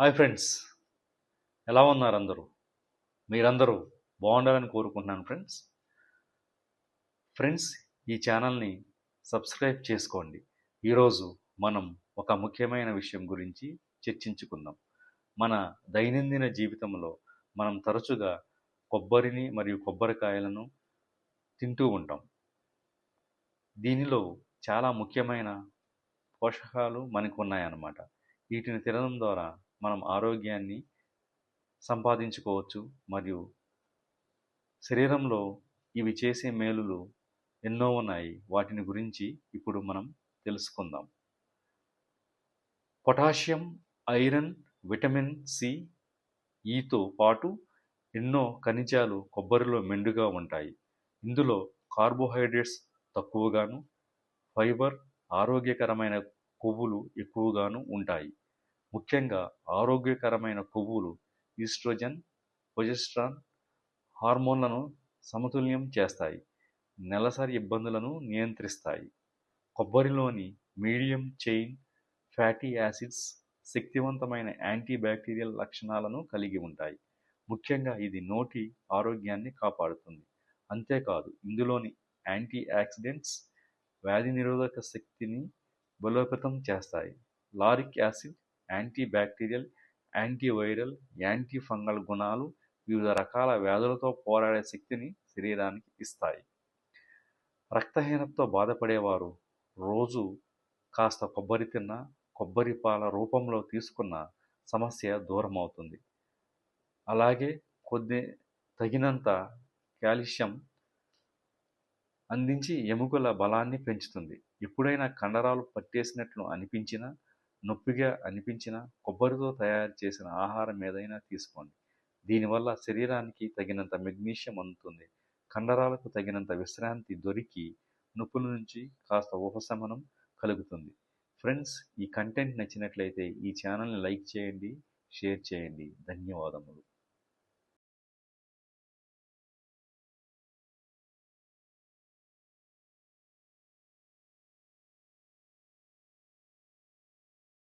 Hi friends. ఎలా ఉన్నారు అందరూ? మీరందరూ బాగుండాలని కోరుకుంటున్నాను ఫ్రెండ్స్. ఫ్రెండ్స్ ఈ ఛానల్ని సబ్స్క్రైబ్ చేసుకోండి. ఈరోజు మనం ఒక ముఖ్యమైన విషయం గురించి చర్చించుకుందాం. మన దైనందిన జీవితంలో మనం తరచుగా కొబ్బరిని మరియు కొబ్బరికాయలను తింటూ ఉంటాం. దీనిలో చాలా ముఖ్యమైన పోషకాలు మనకు ఉన్నాయన్నమాట వీటిని తినడం ద్వారా మనం ఆరోగ్యాన్ని సంపాదించుకోవచ్చు మరియు శరీరంలో ఇవి చేసే మేలులు ఎన్నో ఉన్నాయి. వాటిని గురించి ఇప్పుడు మనం తెలుసుకుందాం. పొటాషియం ఐరన్ విటమిన్ సి ఈతో పాటు ఎన్నో ఖనిజాలు కొబ్బరిలో మెండుగా ఉంటాయి. ఇందులో కార్బోహైడ్రేట్స్ తక్కువగాను ఫైబర్ ఆరోగ్యకరమైన కొవ్వులు ఎక్కువగాను ఉంటాయి. ముఖ్యంగా ఆరోగ్యకరమైన కొవ్వులు ఈస్ట్రోజన్ పొజెస్ట్రాన్ హార్మోన్లను సమతుల్యం చేస్తాయి నెలసరి ఇబ్బందులను నియంత్రిస్తాయి. కొబ్బరిలోని మీడియం చైన్ ఫ్యాటీ యాసిడ్స్ శక్తివంతమైన యాంటీ బ్యాక్టీరియల్ లక్షణాలను కలిగి ఉంటాయి. ముఖ్యంగా ఇది నోటి ఆరోగ్యాన్ని కాపాడుతుంది. అంతేకాదు ఇందులోని యాంటీ ఆక్సిడెంట్స్ వ్యాధి నిరోధక శక్తిని బలోపేతం చేస్తాయి. Lauric acid antibacterial antiviral antifungal గుణాలు వివిధ రకాల వ్యాధులతో పోరాడే శక్తిని శరీరానికి ఇస్తాయి. రక్తహీనతతో బాధపడేవారు రోజు కాస్త కొబ్బరి తిన్న కొబ్బరి పాల రూపంలో తీసుకున్న సమస్య దూరం అవుతుంది అలాగే కొద్ది తగినంత కాల్షియం అందించి ఎముకల బలాన్ని పెంచుతుంది. ఎప్పుడైనా కండరాలు పట్టేసినట్లు అనిపించినా నొప్పిగా అనిపించినా కొబ్బరితో తయారు చేసిన ఆహారం ఏదైనా తీసుకోండి. దీనివల్ల శరీరానికి తగినంత మెగ్నీషియం అందుతుంది. కండరాలకు తగినంత విశ్రాంతి దొరికి నొప్పుల నుంచి కాస్త ఉపశమనం కలుగుతుంది. ఫ్రెండ్స్ ఈ కంటెంట్ నచ్చినట్లయితే ఈ ఛానల్ని లైక్ చేయండి షేర్ చేయండి. ధన్యవాదములు.